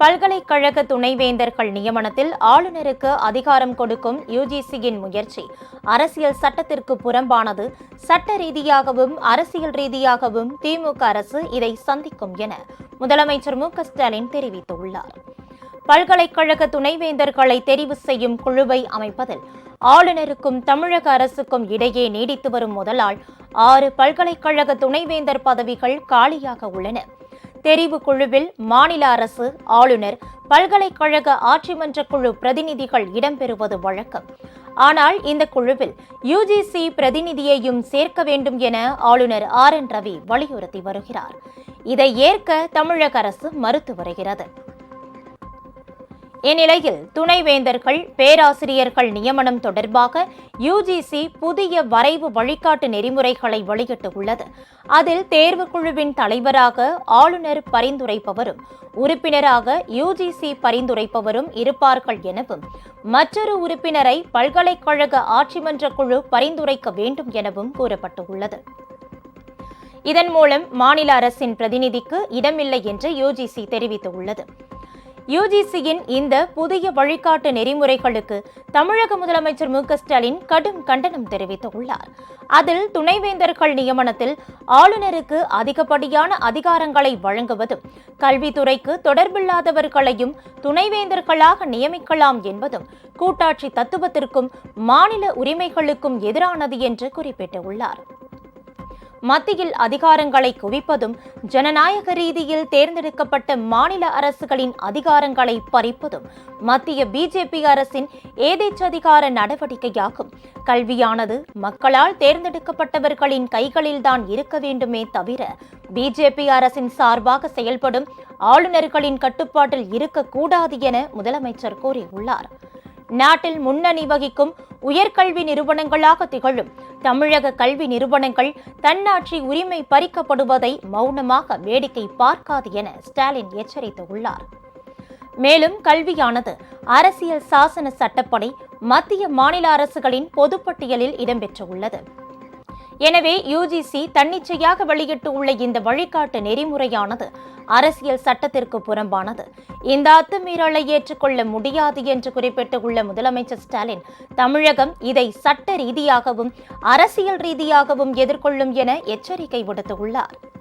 பல்கலைக்கழக துணைவேந்தர்கள் நியமனத்தில் ஆளுநருக்கு அதிகாரம் கொடுக்கும் யுஜிசியின் முயற்சி. அரசியல் சட்டத்திற்கு புறம்பானது சட்ட ரீதியாகவும் அரசியல் ரீதியாகவும் திமுக அரசு இதை சந்திக்கும் என முதலமைச்சர் மு க ஸ்டாலின் தெரிவித்துள்ளார். பல்கலைக்கழக துணைவேந்தர்களை தெரிவு செய்யும் குழுவை அமைப்பதில் ஆளுநருக்கும் தமிழக அரசுக்கும் இடையே நீடித்து வரும் முதலால் ஆறு பல்கலைக்கழக துணைவேந்தர் பதவிகள் காலியாக உள்ளன. தெரிவு குழுவில் மாநில அரசு ஆளுநர் பல்கலைக்கழக ஆட்சிமன்ற குழு பிரதிநிதிகள் இடம்பெறுவது வழக்கம். ஆனால் இந்த குழுவில் யுஜிசி பிரதிநிதியையும் சேர்க்க வேண்டும் என ஆளுநர் ஆர் என் ரவி வலியுறுத்தி வருகிறார். இதை ஏற்க தமிழக அரசு மறுத்து வருகிறது. இந்நிலையில் துணைவேந்தர்கள் பேராசிரியர்கள் நியமனம் தொடர்பாக யுஜிசி புதிய வரைவு வழிகாட்டு நெறிமுறைகளை வெளியிட்டுள்ளது. அதில் தேர்வுக் குழுவின் தலைவராக ஆளுநர் பரிந்துரைப்பவரும் உறுப்பினராக யுஜிசி பரிந்துரைப்பவரும் இருப்பார்கள் எனவும் மற்றொரு உறுப்பினரை பல்கலைக்கழக ஆட்சிமன்ற குழு பரிந்துரைக்க வேண்டும் எனவும் கூறப்பட்டுள்ளது. இதன் மூலம் மாநில அரசின் பிரதிநிதிக்கு இடமில்லை என்று யுஜிசி தெரிவித்துள்ளது. யுஜிசியின் இந்த புதிய வழிகாட்டு நெறிமுறைகளுக்கு தமிழக முதலமைச்சர் மு ஸ்டாலின் கடும் கண்டனம் தெரிவித்துள்ளார். அதில் துணைவேந்தர்கள் நியமனத்தில் ஆளுநருக்கு அதிகப்படியான அதிகாரங்களை வழங்குவதும் கல்வித்துறைக்கு தொடர்பில்லாதவர்களையும் துணைவேந்தர்களாக நியமிக்கலாம் என்பதும் கூட்டாட்சி தத்துவத்திற்கும் மாநில உரிமைகளுக்கும் எதிரானது என்று குறிப்பிட்டுள்ளார். மத்தியில் அதிகாரங்களை குவிப்பதும் ஜனநாயக ரீதியில் தேர்ந்தெடுக்கப்பட்ட மாநில அரசுகளின் அதிகாரங்களை பறிப்பதும் மத்திய பிஜேபி அரசின் ஏதேச்சதிகார நடவடிக்கையாகும். கல்வியானது மக்களால் தேர்ந்தெடுக்கப்பட்டவர்களின் கைகளில்தான் இருக்க வேண்டுமே தவிர பிஜேபி அரசின் சார்பாக செயல்படும் ஆளுநர்களின் கட்டுப்பாட்டில் இருக்கக்கூடாது என முதலமைச்சர் கூறியுள்ளார். நாட்டில் முன்னணி வகிக்கும் உயர்கல்வி நிறுவனங்களாக திகழும். தமிழக கல்வி நிறுவனங்கள் தன்னாட்சி உரிமை பறிக்கப்படுவதை மௌனமாக வேடிக்கை பார்க்காது என ஸ்டாலின் எச்சரித்துள்ளார். மேலும் கல்வியானது அரசியல் சாசன சட்டப்படி மத்திய மாநில அரசுகளின் பொதுப்பட்டியலில் இடம்பெற்றுள்ளது. எனவே யுஜிசி தன்னிச்சையாக வெளியிட்டுள்ள இந்த வழிகாட்டு நெறிமுறையானது அரசியல் சட்டத்திற்கு புறம்பானது. இந்த அத்துமீறலை ஏற்றுக்கொள்ள முடியாது என்று குறிப்பிட்டுள்ள முதலமைச்சர் ஸ்டாலின் தமிழகம் இதை சட்ட ரீதியாகவும் அரசியல் ரீதியாகவும் எதிர்கொள்ளும் என எச்சரிக்கை விடுத்துள்ளார்.